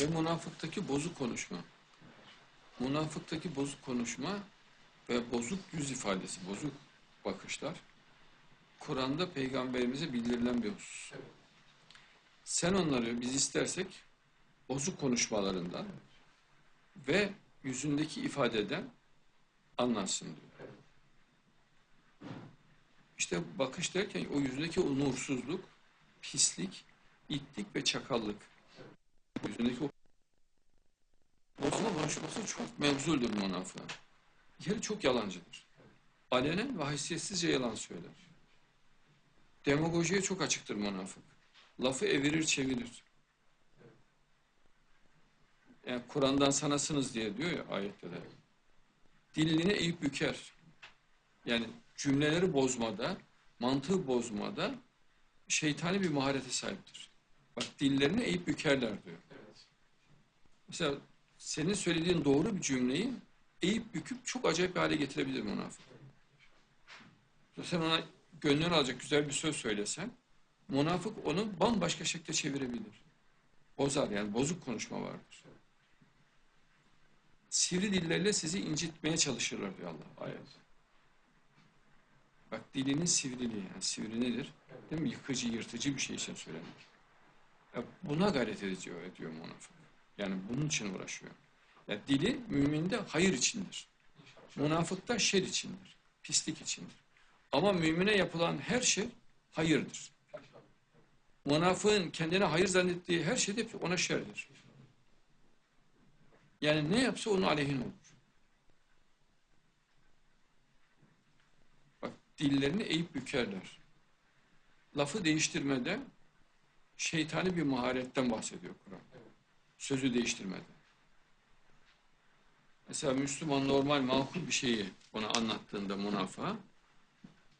Ve münafıktaki bozuk konuşma. Münafıktaki bozuk konuşma ve bozuk yüz ifadesi, bozuk bakışlar Kur'an'da peygamberimize bildirilen bir husus. Sen onları biz istersek bozuk konuşmalarından ve yüzündeki ifadeden anlarsın diyor. İşte bakış derken o yüzündeki o nursuzluk, pislik, itlik ve çakallık. Yüzündeki o bozma konuşması çok mevzuldür münafığın. Yeri çok yalancıdır. Alenen ve haysiyetsizce yalan söyler. Demagojiye çok açıktır münafık. Lafı evirir çevirir. Yani Kur'an'dan sanasınız diye diyor ya ayette de. Dilini eğip büker. Yani cümleleri bozmada, mantığı bozmada şeytani bir maharete sahiptir. Bak dillerini eğip bükerler diyor. Mesela senin söylediğin doğru bir cümleyi eğip büküp çok acayip bir hale getirebilir münafık. Sen ona gönlünü alacak güzel bir söz söylesen, münafık onu bambaşka şekilde çevirebilir. Bozar yani bozuk konuşma vardır. Sivri dillerle sizi incitmeye çalışırlar diyor Allah ayet. Bak dilinin sivriliği yani sivri nedir? Değil mi? Yıkıcı, yırtıcı bir şey için söylenir. Ya buna gayret ediyor, ediyor münafık. Yani bunun için uğraşıyor. Ya dili müminde hayır içindir. Münafıkta şer içindir. Pislik içindir. Ama mümine yapılan her şey hayırdır. Münafığın kendine hayır zannettiği her şey de ona şerdir. Yani ne yapsa onun aleyhine olur. Bak dillerini eğip bükerler. Lafı değiştirmede şeytani bir maharetten bahsediyor Kur'an. Sözü değiştirmede. Mesela Müslüman normal makul bir şeyi ona anlattığında münafığa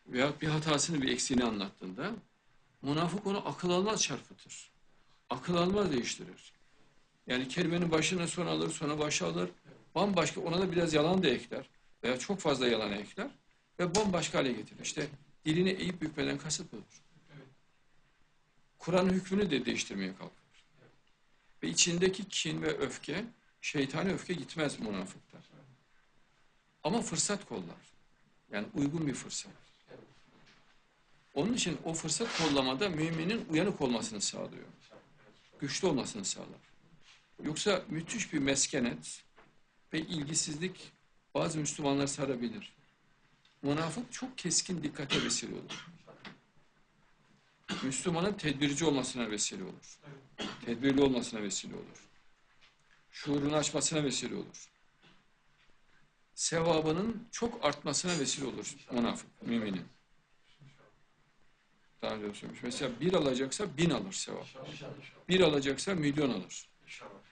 veya bir hatasını bir eksiğini anlattığında münafık onu akıl almaz çarpıtır. Akıl almaz değiştirir. Yani kelimenin başına son alır, sonra başa alır. Bambaşka ona da biraz yalan da ekler. Veya çok fazla yalan ekler. Ve bambaşka hale getirir. İşte dilini eğip bükmeden kasıt olur. Kur'an hükmünü de değiştirmeye kalkar. Ve içindeki kin ve öfke, şeytani öfke gitmez münafıklar. Ama fırsat kollar. Yani uygun bir fırsat. Onun için o fırsat kollamada müminin uyanık olmasını sağlıyor. Güçlü olmasını sağlar. Yoksa müthiş bir meskenet ve ilgisizlik bazı Müslümanları sarabilir. Münafık çok keskin dikkate vesile olur. Müslümanın tedbirci olmasına vesile olur. Tedbirli olmasına vesile olur. Şuurunu açmasına vesile olur. Sevabının çok artmasına vesile olur münafık, müminin. Daha önce söylemiş. Mesela bir alacaksa bin alır sevap. Bir alacaksa milyon alır.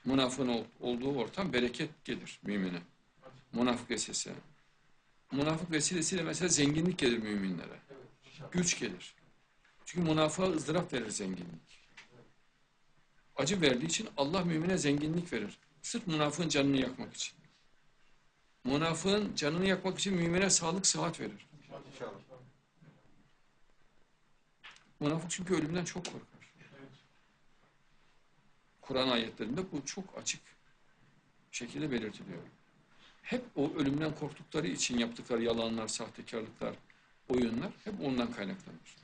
Münafığın ol- olduğu ortam bereket gelir mümine. Münafık vesilesiyle. Münafık vesilesiyle mesela zenginlik gelir müminlere. Güç gelir. Çünkü münafığa ızdırap verir zenginlik. Acı verdiği için Allah mümine zenginlik verir. Sırf münafığın canını yakmak için. Münafığın canını yakmak için mümine sağlık, sıhhat verir. Münafık çünkü ölümden çok korkar. Kur'an ayetlerinde bu çok açık şekilde belirtiliyor. Hep o ölümden korktukları için yaptıkları yalanlar, sahtekarlıklar, oyunlar hep ondan kaynaklanır.